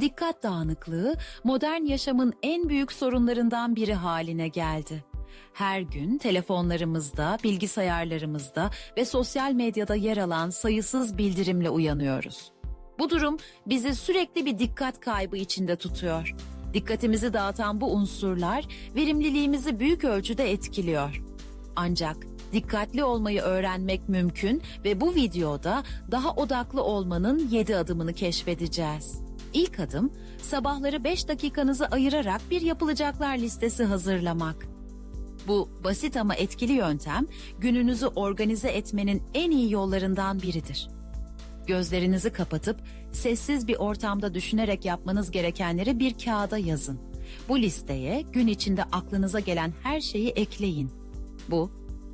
Dikkat dağınıklığı modern yaşamın en büyük sorunlarından biri haline geldi. Her gün telefonlarımızda, bilgisayarlarımızda ve sosyal medyada yer alan sayısız bildirimle uyanıyoruz. Bu durum bizi sürekli bir dikkat kaybı içinde tutuyor. Dikkatimizi dağıtan bu unsurlar verimliliğimizi büyük ölçüde etkiliyor. Ancak dikkatli olmayı öğrenmek mümkün ve bu videoda daha odaklı olmanın 7 adımını keşfedeceğiz. İlk adım sabahları 5 dakikanızı ayırarak bir yapılacaklar listesi hazırlamak. Bu basit ama etkili yöntem gününüzü organize etmenin en iyi yollarından biridir. Gözlerinizi kapatıp sessiz bir ortamda düşünerek yapmanız gerekenleri bir kağıda yazın. Bu listeye gün içinde aklınıza gelen her şeyi ekleyin. Bu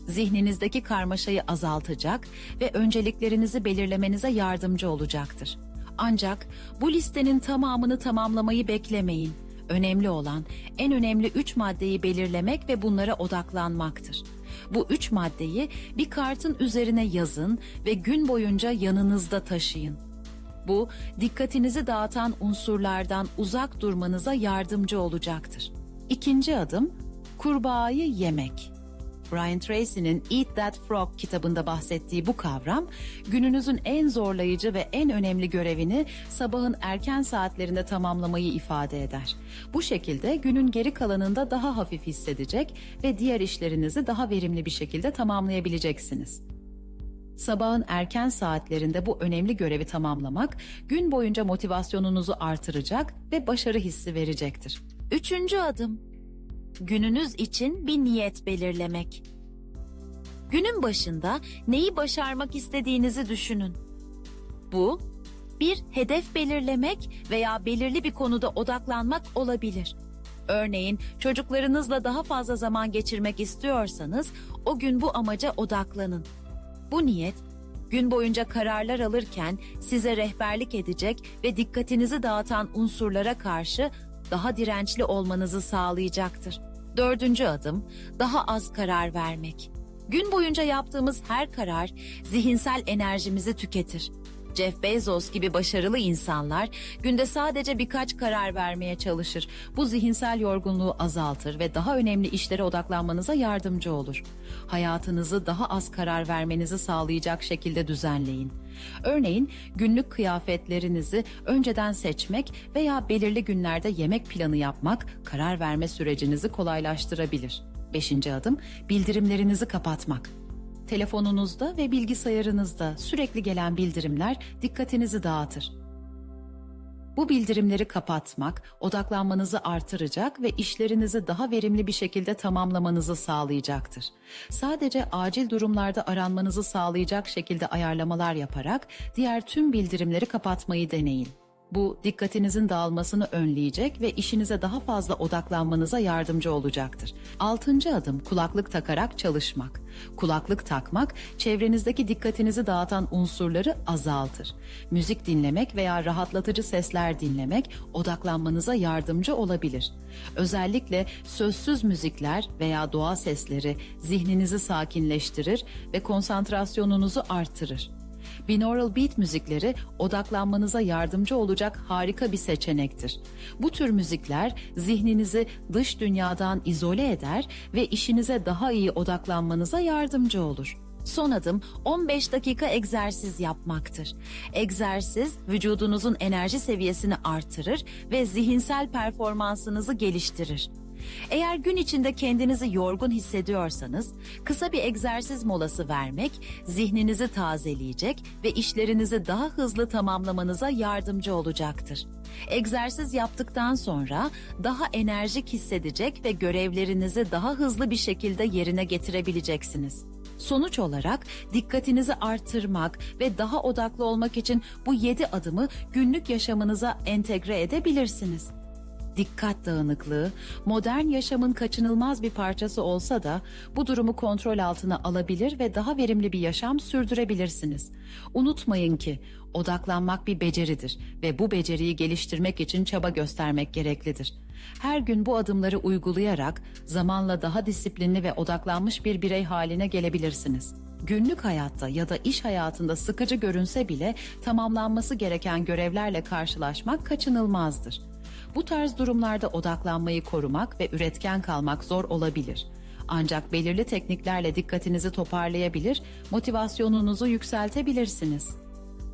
zihninizdeki karmaşayı azaltacak ve önceliklerinizi belirlemenize yardımcı olacaktır. Ancak bu listenin tamamını tamamlamayı beklemeyin. Önemli olan en önemli üç maddeyi belirlemek ve bunlara odaklanmaktır. Bu üç maddeyi bir kartın üzerine yazın ve gün boyunca yanınızda taşıyın. Bu dikkatinizi dağıtan unsurlardan uzak durmanıza yardımcı olacaktır. İkinci adım kurbağayı yemek. Brian Tracy'nin Eat That Frog kitabında bahsettiği bu kavram, gününüzün en zorlayıcı ve en önemli görevini sabahın erken saatlerinde tamamlamayı ifade eder. Bu şekilde günün geri kalanında daha hafif hissedecek ve diğer işlerinizi daha verimli bir şekilde tamamlayabileceksiniz. Sabahın erken saatlerinde bu önemli görevi tamamlamak gün boyunca motivasyonunuzu artıracak ve başarı hissi verecektir. Üçüncü adım. Gününüz için bir niyet belirlemek. Günün başında neyi başarmak istediğinizi düşünün. Bu bir hedef belirlemek veya belirli bir konuda odaklanmak olabilir. Örneğin çocuklarınızla daha fazla zaman geçirmek istiyorsanız o gün bu amaca odaklanın. Bu niyet gün boyunca kararlar alırken size rehberlik edecek ve dikkatinizi dağıtan unsurlara karşı daha dirençli olmanızı sağlayacaktır. Dördüncü adım daha az karar vermek. Gün boyunca yaptığımız her karar zihinsel enerjimizi tüketir. Jeff Bezos gibi başarılı insanlar günde sadece birkaç karar vermeye çalışır. Bu zihinsel yorgunluğu azaltır ve daha önemli işlere odaklanmanıza yardımcı olur. Hayatınızı daha az karar vermenizi sağlayacak şekilde düzenleyin. Örneğin günlük kıyafetlerinizi önceden seçmek veya belirli günlerde yemek planı yapmak karar verme sürecinizi kolaylaştırabilir. Beşinci adım bildirimlerinizi kapatmak. Telefonunuzda ve bilgisayarınızda sürekli gelen bildirimler dikkatinizi dağıtır. Bu bildirimleri kapatmak, odaklanmanızı artıracak ve işlerinizi daha verimli bir şekilde tamamlamanızı sağlayacaktır. Sadece acil durumlarda aranmanızı sağlayacak şekilde ayarlamalar yaparak diğer tüm bildirimleri kapatmayı deneyin. Bu dikkatinizin dağılmasını önleyecek ve işinize daha fazla odaklanmanıza yardımcı olacaktır. Altıncı adım kulaklık takarak çalışmak. Kulaklık takmak çevrenizdeki dikkatinizi dağıtan unsurları azaltır. Müzik dinlemek veya rahatlatıcı sesler dinlemek odaklanmanıza yardımcı olabilir. Özellikle sözsüz müzikler veya doğa sesleri zihninizi sakinleştirir ve konsantrasyonunuzu artırır. Binaural beat müzikleri odaklanmanıza yardımcı olacak harika bir seçenektir. Bu tür müzikler zihninizi dış dünyadan izole eder ve işinize daha iyi odaklanmanıza yardımcı olur. Son adım 15 dakika egzersiz yapmaktır. Egzersiz vücudunuzun enerji seviyesini artırır ve zihinsel performansınızı geliştirir. Eğer gün içinde kendinizi yorgun hissediyorsanız, kısa bir egzersiz molası vermek zihninizi tazeleyecek ve işlerinizi daha hızlı tamamlamanıza yardımcı olacaktır. Egzersiz yaptıktan sonra daha enerjik hissedecek ve görevlerinizi daha hızlı bir şekilde yerine getirebileceksiniz. Sonuç olarak dikkatinizi artırmak ve daha odaklı olmak için bu 7 adımı günlük yaşamınıza entegre edebilirsiniz dikkat dağınıklığı modern yaşamın kaçınılmaz bir parçası olsa da bu durumu kontrol altına alabilir ve daha verimli bir yaşam sürdürebilirsiniz. Unutmayın ki odaklanmak bir beceridir ve bu beceriyi geliştirmek için çaba göstermek gereklidir. Her gün bu adımları uygulayarak zamanla daha disiplinli ve odaklanmış bir birey haline gelebilirsiniz. Günlük hayatta ya da iş hayatında sıkıcı görünse bile tamamlanması gereken görevlerle karşılaşmak kaçınılmazdır. Bu tarz durumlarda odaklanmayı korumak ve üretken kalmak zor olabilir. Ancak belirli tekniklerle dikkatinizi toparlayabilir, motivasyonunuzu yükseltebilirsiniz.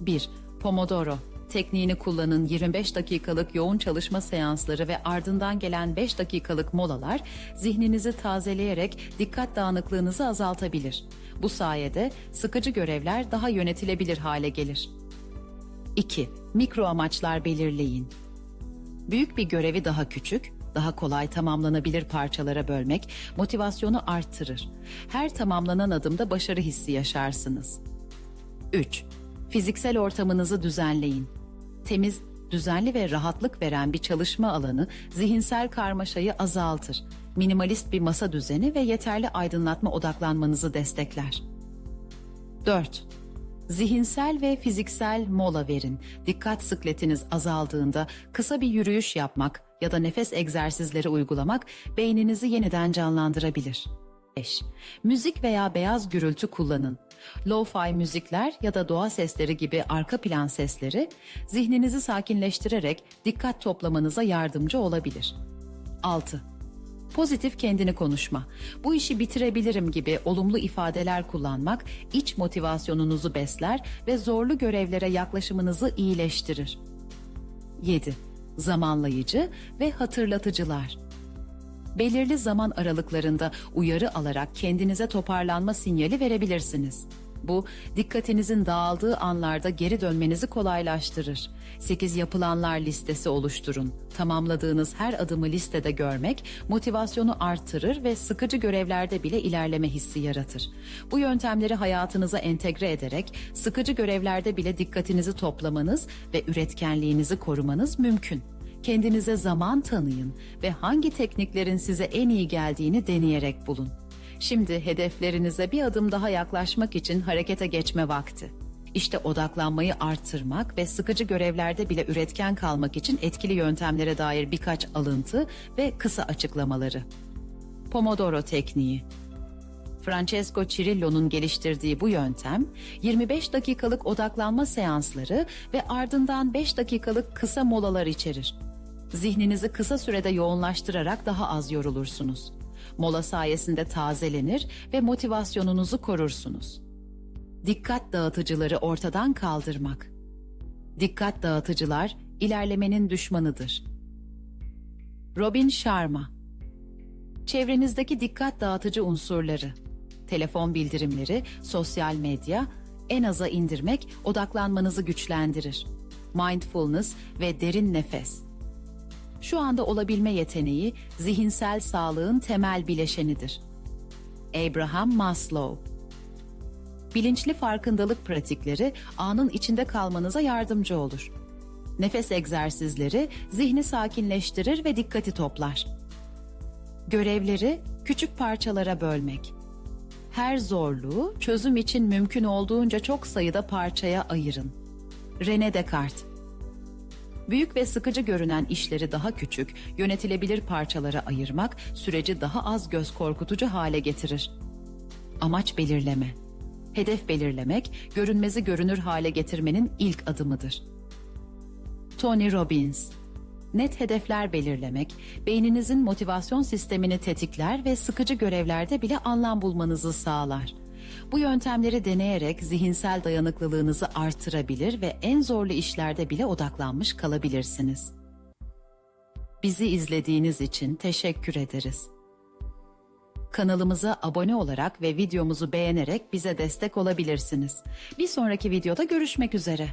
1. Pomodoro tekniğini kullanın 25 dakikalık yoğun çalışma seansları ve ardından gelen 5 dakikalık molalar zihninizi tazeleyerek dikkat dağınıklığınızı azaltabilir. Bu sayede sıkıcı görevler daha yönetilebilir hale gelir. 2. Mikro amaçlar belirleyin. Büyük bir görevi daha küçük, daha kolay tamamlanabilir parçalara bölmek motivasyonu arttırır. Her tamamlanan adımda başarı hissi yaşarsınız. 3. Fiziksel ortamınızı düzenleyin. Temiz, düzenli ve rahatlık veren bir çalışma alanı zihinsel karmaşayı azaltır. Minimalist bir masa düzeni ve yeterli aydınlatma odaklanmanızı destekler. 4. Zihinsel ve fiziksel mola verin. Dikkat sıkletiniz azaldığında kısa bir yürüyüş yapmak ya da nefes egzersizleri uygulamak beyninizi yeniden canlandırabilir. 5. Müzik veya beyaz gürültü kullanın. Lo-fi müzikler ya da doğa sesleri gibi arka plan sesleri zihninizi sakinleştirerek dikkat toplamanıza yardımcı olabilir. 6. Pozitif kendini konuşma. Bu işi bitirebilirim gibi olumlu ifadeler kullanmak iç motivasyonunuzu besler ve zorlu görevlere yaklaşımınızı iyileştirir. 7. Zamanlayıcı ve hatırlatıcılar. Belirli zaman aralıklarında uyarı alarak kendinize toparlanma sinyali verebilirsiniz. Bu, dikkatinizin dağıldığı anlarda geri dönmenizi kolaylaştırır. 8 yapılanlar listesi oluşturun. Tamamladığınız her adımı listede görmek motivasyonu artırır ve sıkıcı görevlerde bile ilerleme hissi yaratır. Bu yöntemleri hayatınıza entegre ederek sıkıcı görevlerde bile dikkatinizi toplamanız ve üretkenliğinizi korumanız mümkün. Kendinize zaman tanıyın ve hangi tekniklerin size en iyi geldiğini deneyerek bulun. Şimdi hedeflerinize bir adım daha yaklaşmak için harekete geçme vakti. İşte odaklanmayı artırmak ve sıkıcı görevlerde bile üretken kalmak için etkili yöntemlere dair birkaç alıntı ve kısa açıklamaları. Pomodoro tekniği Francesco Cirillo'nun geliştirdiği bu yöntem 25 dakikalık odaklanma seansları ve ardından 5 dakikalık kısa molalar içerir. Zihninizi kısa sürede yoğunlaştırarak daha az yorulursunuz. Mola sayesinde tazelenir ve motivasyonunuzu korursunuz. Dikkat dağıtıcıları ortadan kaldırmak. Dikkat dağıtıcılar ilerlemenin düşmanıdır. Robin Sharma Çevrenizdeki dikkat dağıtıcı unsurları, telefon bildirimleri, sosyal medya, en aza indirmek odaklanmanızı güçlendirir. Mindfulness ve derin nefes. Şu anda olabilme yeteneği zihinsel sağlığın temel bileşenidir. Abraham Maslow Bilinçli farkındalık pratikleri anın içinde kalmanıza yardımcı olur. Nefes egzersizleri zihni sakinleştirir ve dikkati toplar. Görevleri küçük parçalara bölmek. Her zorluğu çözüm için mümkün olduğunca çok sayıda parçaya ayırın. René Descartes Büyük ve sıkıcı görünen işleri daha küçük, yönetilebilir parçalara ayırmak süreci daha az göz korkutucu hale getirir. Amaç belirleme. Hedef belirlemek, görünmezi görünür hale getirmenin ilk adımıdır. Tony Robbins Net hedefler belirlemek, beyninizin motivasyon sistemini tetikler ve sıkıcı görevlerde bile anlam bulmanızı sağlar. Bu yöntemleri deneyerek zihinsel dayanıklılığınızı artırabilir ve en zorlu işlerde bile odaklanmış kalabilirsiniz. Bizi izlediğiniz için teşekkür ederiz. Kanalımıza abone olarak ve videomuzu beğenerek bize destek olabilirsiniz. Bir sonraki videoda görüşmek üzere.